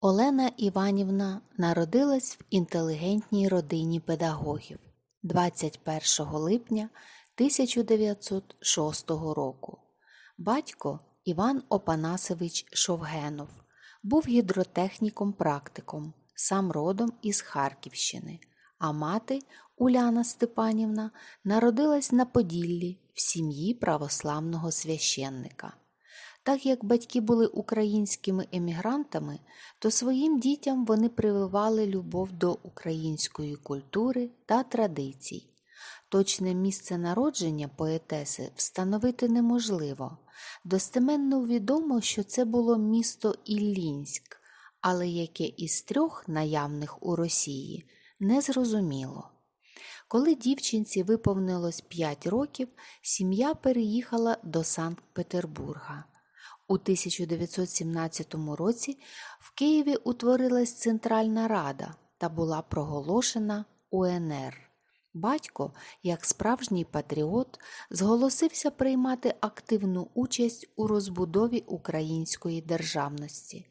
Олена Іванівна народилась в інтелігентній родині педагогів 21 липня 1906 року. Батько Іван Опанасович Шовгенов був гідротехніком-практиком, сам родом із Харківщини, а мати Уляна Степанівна народилась на Поділлі в сім'ї православного священника. Так як батьки були українськими емігрантами, то своїм дітям вони прививали любов до української культури та традицій. Точне місце народження поетеси встановити неможливо. Достеменно відомо, що це було місто Іллінськ, але яке із трьох наявних у Росії незрозуміло. Коли дівчинці виповнилось 5 років, сім'я переїхала до Санкт-Петербурга. У 1917 році в Києві утворилась Центральна Рада та була проголошена УНР. Батько, як справжній патріот, зголосився приймати активну участь у розбудові української державності.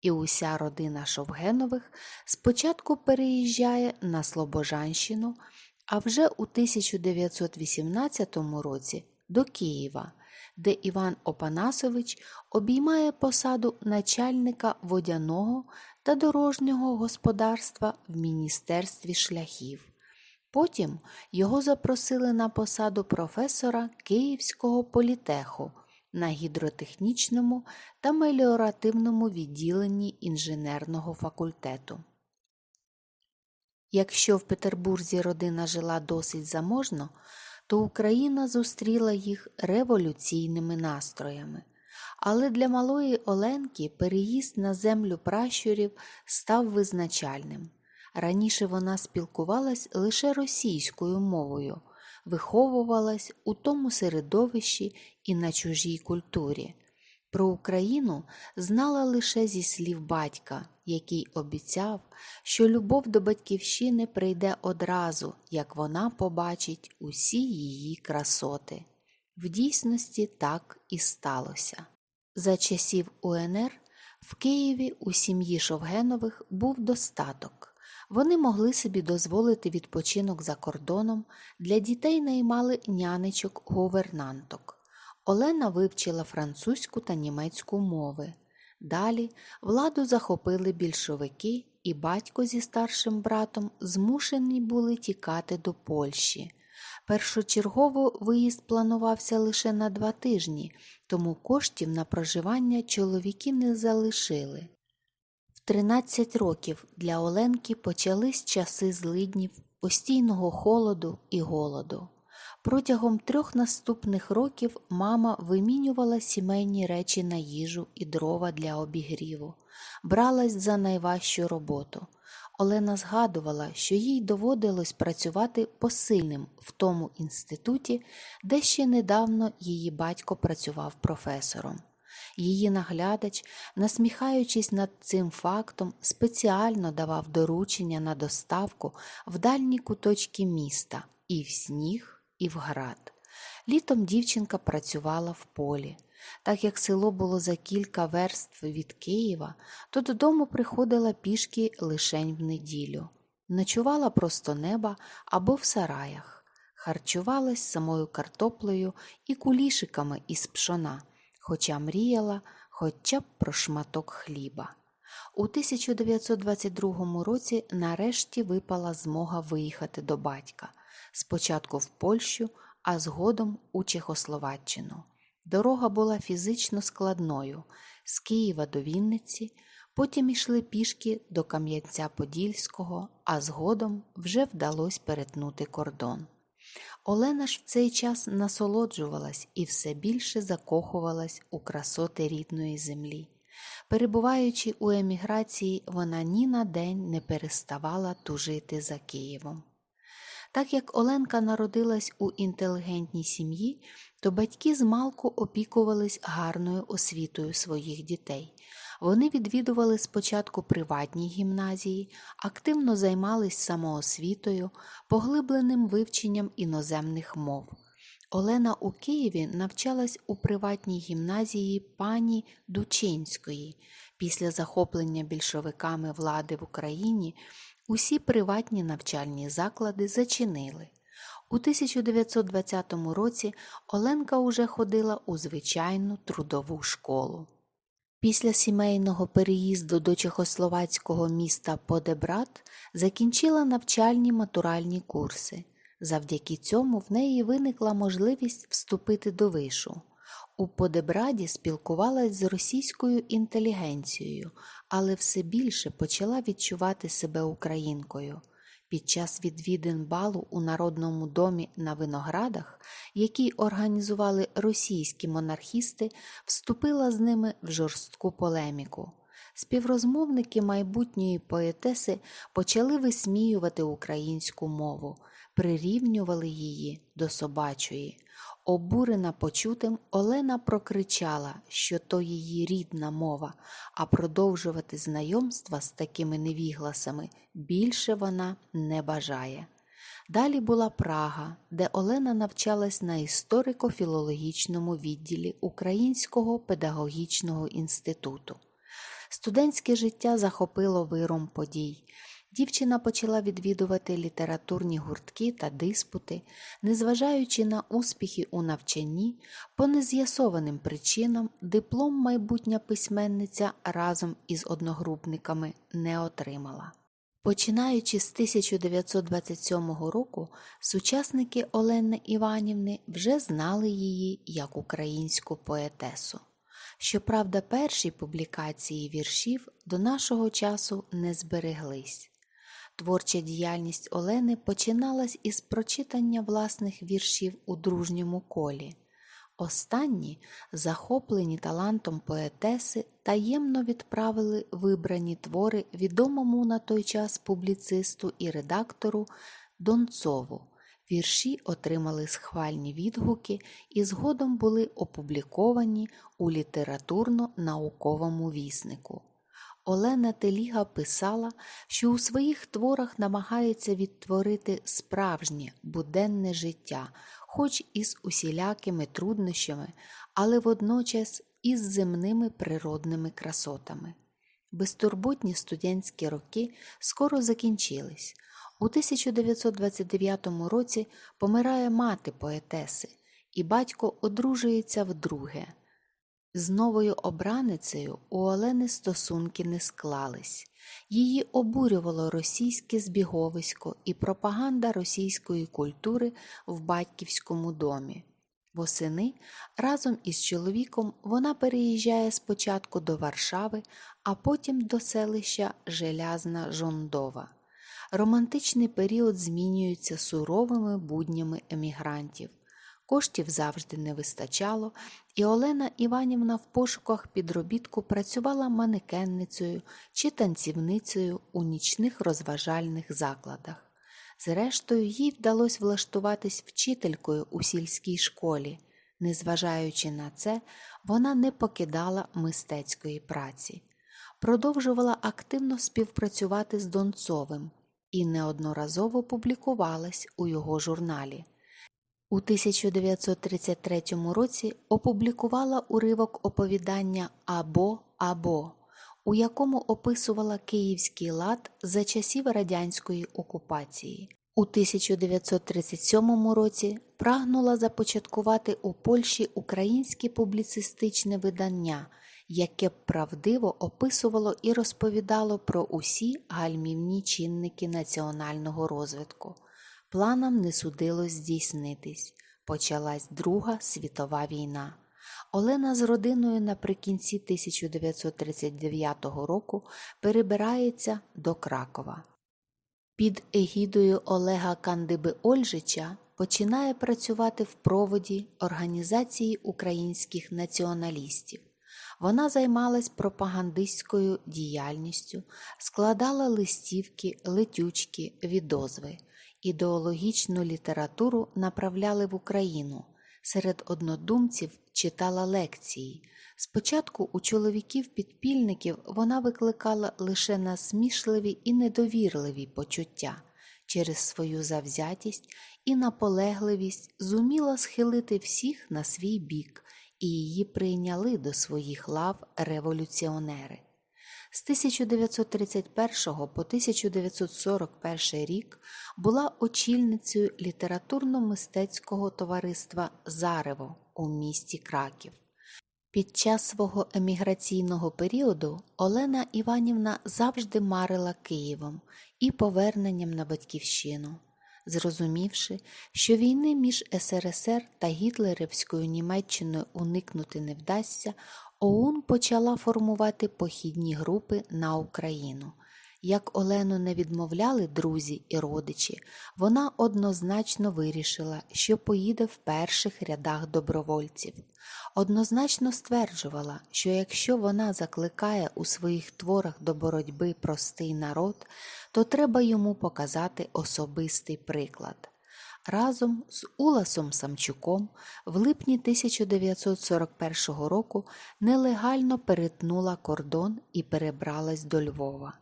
І уся родина Шовгенових спочатку переїжджає на Слобожанщину, а вже у 1918 році до Києва, де Іван Опанасович обіймає посаду начальника водяного та дорожнього господарства в Міністерстві шляхів. Потім його запросили на посаду професора Київського політеху на гідротехнічному та меліоративному відділенні інженерного факультету. Якщо в Петербурзі родина жила досить заможно, то Україна зустріла їх революційними настроями. Але для малої Оленки переїзд на землю пращурів став визначальним. Раніше вона спілкувалась лише російською мовою, виховувалась у тому середовищі і на чужій культурі. Про Україну знала лише зі слів батька, який обіцяв, що любов до батьківщини прийде одразу, як вона побачить усі її красоти. В дійсності так і сталося. За часів УНР в Києві у сім'ї Шовгенових був достаток. Вони могли собі дозволити відпочинок за кордоном, для дітей наймали нянечок-гувернанток. Олена вивчила французьку та німецьку мови. Далі владу захопили більшовики, і батько зі старшим братом змушені були тікати до Польщі. Першочергово виїзд планувався лише на два тижні, тому коштів на проживання чоловіки не залишили. В 13 років для Оленки почались часи злиднів, постійного холоду і голоду. Протягом трьох наступних років мама вимінювала сімейні речі на їжу і дрова для обігріву, бралась за найважчу роботу. Олена згадувала, що їй доводилось працювати посильним в тому інституті, де ще недавно її батько працював професором. Її наглядач, насміхаючись над цим фактом, спеціально давав доручення на доставку в дальні куточки міста і в сніг, і в град. Літом дівчинка працювала в полі. Так як село було за кілька верств від Києва, то додому приходила пішки лишень в неділю. Ночувала просто неба або в сараях, харчувалась самою картоплею і кулішиками із пшона, хоча мріяла хоча б про шматок хліба. У 1922 році нарешті випала змога виїхати до батька, спочатку в Польщу, а згодом у Чехословаччину. Дорога була фізично складною з Києва до Вінниці, потім йшли пішки до Кам'янця-Подільського, а згодом вже вдалося перетнути кордон. Олена ж в цей час насолоджувалась і все більше закохувалась у красоти рідної землі. Перебуваючи у еміграції, вона ні на день не переставала тужити за Києвом. Так як Оленка народилась у інтелігентній сім'ї, то батьки змалку опікувались гарною освітою своїх дітей. Вони відвідували спочатку приватні гімназії, активно займались самоосвітою, поглибленим вивченням іноземних мов. Олена у Києві навчалась у приватній гімназії пані Дучинської. Після захоплення більшовиками влади в Україні усі приватні навчальні заклади зачинили. У 1920 році Оленка уже ходила у звичайну трудову школу. Після сімейного переїзду до чехословацького міста Подебрат закінчила навчальні матуральні курси. Завдяки цьому в неї виникла можливість вступити до вишу. У Подебраді спілкувалась з російською інтелігенцією, але все більше почала відчувати себе українкою. Під час відвідин балу у Народному домі на виноградах, який організували російські монархісти, вступила з ними в жорстку полеміку. Співрозмовники майбутньої поетеси почали висміювати українську мову, прирівнювали її до собачої. Обурена почутим, Олена прокричала, що то її рідна мова, а продовжувати знайомства з такими невігласами більше вона не бажає. Далі була Прага, де Олена навчалась на історико-філологічному відділі Українського педагогічного інституту. Студентське життя захопило виром подій. Дівчина почала відвідувати літературні гуртки та диспути, незважаючи на успіхи у навчанні, по нез'ясованим причинам диплом майбутня письменниця разом із одногрупниками не отримала. Починаючи з 1927 року, сучасники Олени Іванівни вже знали її як українську поетесу. Щоправда, перші публікації віршів до нашого часу не збереглись. Творча діяльність Олени починалась із прочитання власних віршів у дружньому колі. Останні, захоплені талантом поетеси, таємно відправили вибрані твори відомому на той час публіцисту і редактору Донцову. Вірші отримали схвальні відгуки і згодом були опубліковані у літературно-науковому віснику. Олена Теліга писала, що у своїх творах намагається відтворити справжнє буденне життя, хоч із усілякими труднощами, але водночас із земними природними красотами. Безтурботні студентські роки скоро закінчились. У 1929 році помирає мати поетеси, і батько одружується вдруге. З новою обраницею у Олени стосунки не склались. Її обурювало російське збіговисько і пропаганда російської культури в батьківському домі. Восени разом із чоловіком вона переїжджає спочатку до Варшави, а потім до селища Желязна Жондова. Романтичний період змінюється суровими буднями емігрантів. Коштів завжди не вистачало, і Олена Іванівна в пошуках підробітку працювала манекенницею чи танцівницею у нічних розважальних закладах. Зрештою, їй вдалося влаштуватись вчителькою у сільській школі. Незважаючи на це, вона не покидала мистецької праці, продовжувала активно співпрацювати з Донцовим і неодноразово публікувалась у його журналі. У 1933 році опублікувала уривок оповідання Або Або, у якому описувала київський лад за часів радянської окупації. У 1937 році прагнула започаткувати у Польщі українське публіцистичне видання, яке правдиво описувало і розповідало про усі гальмівні чинники національного розвитку. Планам не судилось здійснитись. Почалась Друга світова війна. Олена з родиною наприкінці 1939 року перебирається до Кракова. Під егідою Олега Кандиби Ольжича починає працювати в проводі Організації українських націоналістів. Вона займалась пропагандистською діяльністю, складала листівки, летючки, відозви ідеологічну літературу направляли в Україну. Серед однодумців читала лекції. Спочатку у чоловіків-підпільників вона викликала лише насмішливі і недовірливі почуття. Через свою завзятість і наполегливість зуміла схилити всіх на свій бік, і її прийняли до своїх лав революціонери. З 1931 по 1941 рік була очільницею літературно-мистецького товариства Зарево у місті Краків. Під час свого еміграційного періоду Олена Іванівна завжди марила Києвом і поверненням на батьківщину. Зрозумівши, що війни між СРСР та гітлерівською Німеччиною уникнути не вдасться, ОУН почала формувати похідні групи на Україну. Як Олену не відмовляли друзі і родичі, вона однозначно вирішила, що поїде в перших рядах добровольців. Однозначно стверджувала, що якщо вона закликає у своїх творах до боротьби простий народ, то треба йому показати особистий приклад. Разом з Уласом Самчуком в липні 1941 року нелегально перетнула кордон і перебралась до Львова.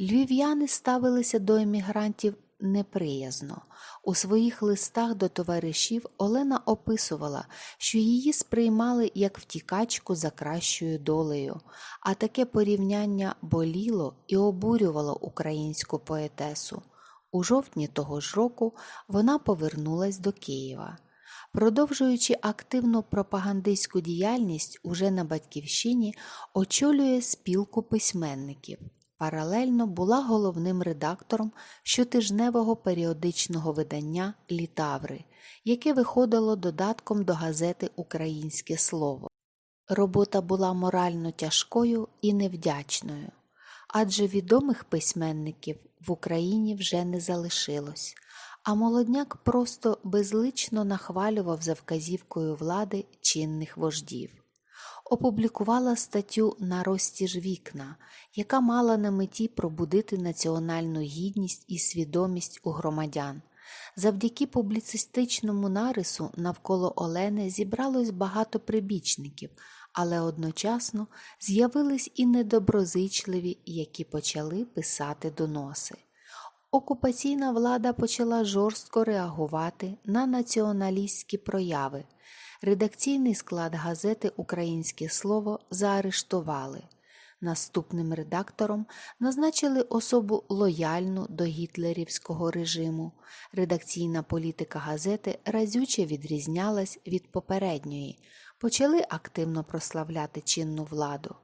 Львів'яни ставилися до емігрантів неприязно. У своїх листах до товаришів Олена описувала, що її сприймали як втікачку за кращою долею, а таке порівняння боліло і обурювало українську поетесу. У жовтні того ж року вона повернулась до Києва. Продовжуючи активну пропагандистську діяльність уже на Батьківщині, очолює спілку письменників. Паралельно була головним редактором щотижневого періодичного видання Літаври, яке виходило додатком до газети Українське Слово. Робота була морально тяжкою і невдячною, адже відомих письменників в Україні вже не залишилось, а молодняк просто безлично нахвалював за вказівкою влади чинних вождів опублікувала статтю на розтіж вікна, яка мала на меті пробудити національну гідність і свідомість у громадян. Завдяки публіцистичному нарису навколо Олени зібралось багато прибічників, але одночасно з'явились і недоброзичливі, які почали писати доноси. Окупаційна влада почала жорстко реагувати на націоналістські прояви. Редакційний склад газети Українське слово заарештували. Наступним редактором назначили особу лояльну до гітлерівського режиму. Редакційна політика газети разюче відрізнялась від попередньої, почали активно прославляти чинну владу.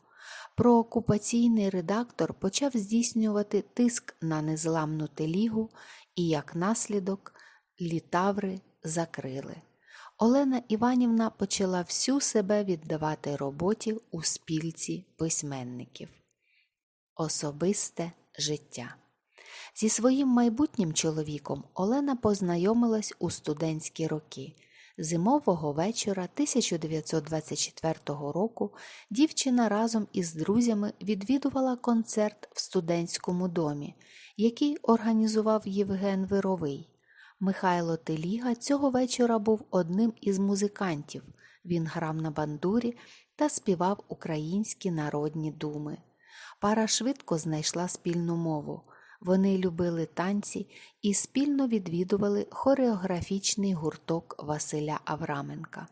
Проокупаційний редактор почав здійснювати тиск на незламну телігу і, як наслідок, літаври закрили. Олена Іванівна почала всю себе віддавати роботі у спільці письменників. Особисте життя. Зі своїм майбутнім чоловіком Олена познайомилась у студентські роки. Зимового вечора 1924 року дівчина разом із друзями відвідувала концерт в студентському домі, який організував Євген Вировий. Михайло Теліга цього вечора був одним із музикантів. Він грав на бандурі та співав українські народні думи. Пара швидко знайшла спільну мову. Вони любили танці і спільно відвідували хореографічний гурток Василя Авраменка.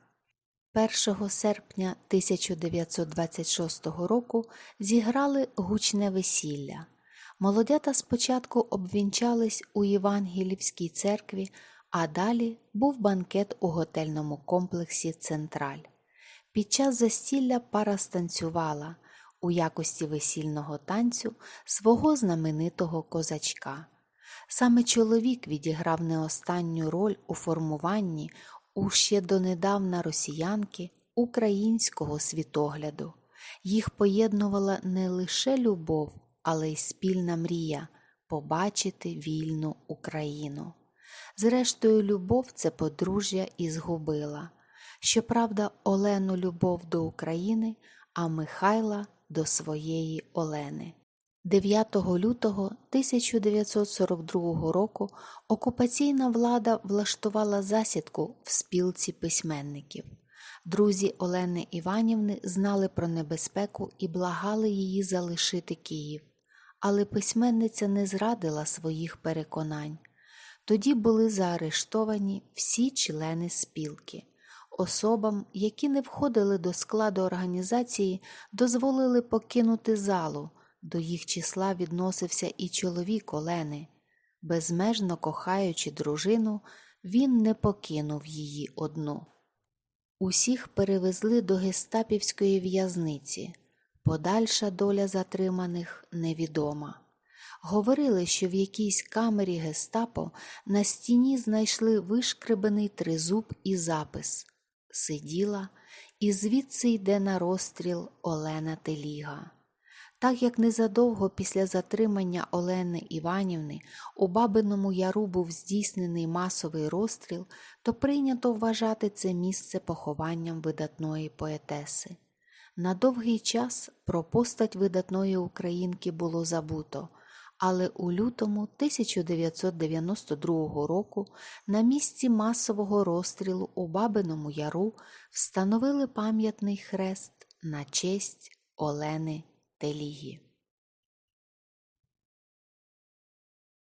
1 серпня 1926 року зіграли гучне весілля. Молодята спочатку обвінчались у Євангелівській церкві, а далі був банкет у готельному комплексі Централь. Під час застілля пара станцювала у якості весільного танцю свого знаменитого козачка. Саме чоловік відіграв не останню роль у формуванні у ще донедавна росіянки українського світогляду. Їх поєднувала не лише любов але й спільна мрія побачити вільну Україну. Зрештою, любов це подружжя і згубила. Щоправда, Олену любов до України, а Михайла до своєї Олени. 9 лютого 1942 року окупаційна влада влаштувала засідку в спілці письменників. Друзі Олени Іванівни знали про небезпеку і благали її залишити Київ але письменниця не зрадила своїх переконань. Тоді були заарештовані всі члени спілки. Особам, які не входили до складу організації, дозволили покинути залу До їх числа відносився і чоловік Олени. Безмежно кохаючи дружину, він не покинув її одну. Усіх перевезли до гестапівської в'язниці. Подальша доля затриманих невідома. Говорили, що в якійсь камері гестапо на стіні знайшли вишкребений тризуб і запис Сиділа, і звідси йде на розстріл Олена Теліга. Так як незадовго після затримання Олени Іванівни у Бабиному Яру був здійснений масовий розстріл, то прийнято вважати це місце похованням видатної поетеси. На довгий час про постать видатної українки було забуто, але у лютому 1992 року на місці масового розстрілу у Бабиному Яру встановили пам'ятний хрест на честь Олени Телігі.